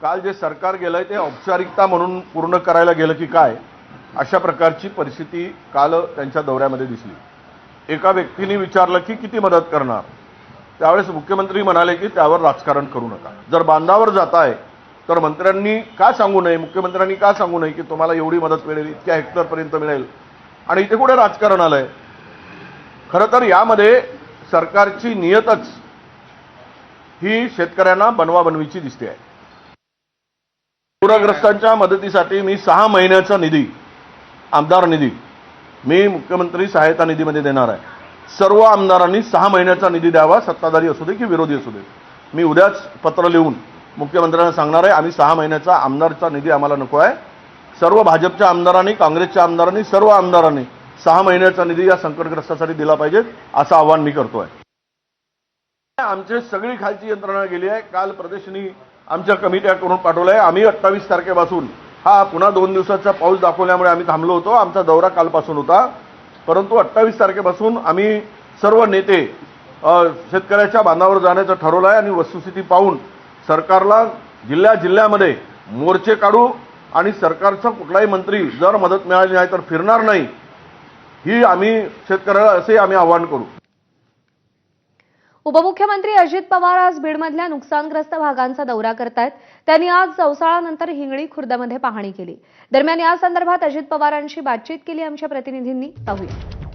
काल जे सरकार गेलंय ते औपचारिकता म्हणून पूर्ण करायला गेलं की काय अशा प्रकारची परिस्थिती काल त्यांच्या दौऱ्यामध्ये दिसली. एका व्यक्तीने विचारलं की किती मदत करणार? त्यावेळेस मुख्यमंत्री म्हणाले की त्यावर राजकारण करू नका. जर बांधावर जाताय तर मंत्र्यांनी का सांगू नये? मुख्यमंत्र्यांनी का सांगू नये की तुम्हाला एवढी मदत मिळेल इतक्या हेक्टरपर्यंत मिळेल? आणि इथे कुठे राजकारण आलंय? खरं तर यामध्ये सरकारची नियतच ही शेतकऱ्यांना बनवाबनवीची दिसते आहे. पूरग्रस्तांच्या मदतीसाठी मी सहा महिन्याचा निधी आमदार निधी मी मुख्यमंत्री सहायता निधीमध्ये देणार आहे. सर्व आमदारांनी सहा महिन्याचा निधी द्यावा सत्ताधारी असू दे की विरोधी असू दे. मी उद्याच पत्र लिहून मुख्यमंत्र्यांना सांगणार आहे आम्ही सहा महिन्याचा आमदारचा निधी आम्हाला नको आहे. सर्व भाजपच्या आमदारांनी काँग्रेसच्या आमदारांनी सर्व आमदारांनी सहा महिन्याचा निधी या संकटग्रस्तासाठी दिला पाहिजे असं आवाहन मी करतोय. आमचे सगळी खालची यंत्रणा गेली आहे. काल प्रदेशनी आमच्या कमिट्याकडून करून आहे आम्ही अठ्ठावीस तारखेपासून हा पुन्हा दोन दिवसाचा पाऊस दाखवल्यामुळे आम्ही थांबलो होतो. आमचा दौरा कालपासून होता. परंतु अठ्ठावीस तारखेपासून आम्ही सर्व नेते शेतकऱ्याच्या बांधावर जाण्याचं ठरवलं आहे आणि वस्तुस्थिती पाहून सरकारला जिल्ह्या जिल्ह्यामध्ये मोर्चे काढू आणि सरकारचा कुठलाही मंत्री जर मदत मिळाली नाही तर फिरणार नाही. ही आम्ही शेतकऱ्याला असे आम्ही आवाहन करू. उपमुख्यमंत्री अजित पवार आज बीडमधल्या नुकसानग्रस्त भागांचा दौरा करतायत. त्यांनी आज चौसाळानंतर हिंगळी खुर्दमध्ये पाहणी केली. दरम्यान या संदर्भात अजित पवारांशी बातचीत केली आमच्या प्रतिनिधींनी. पाहूया.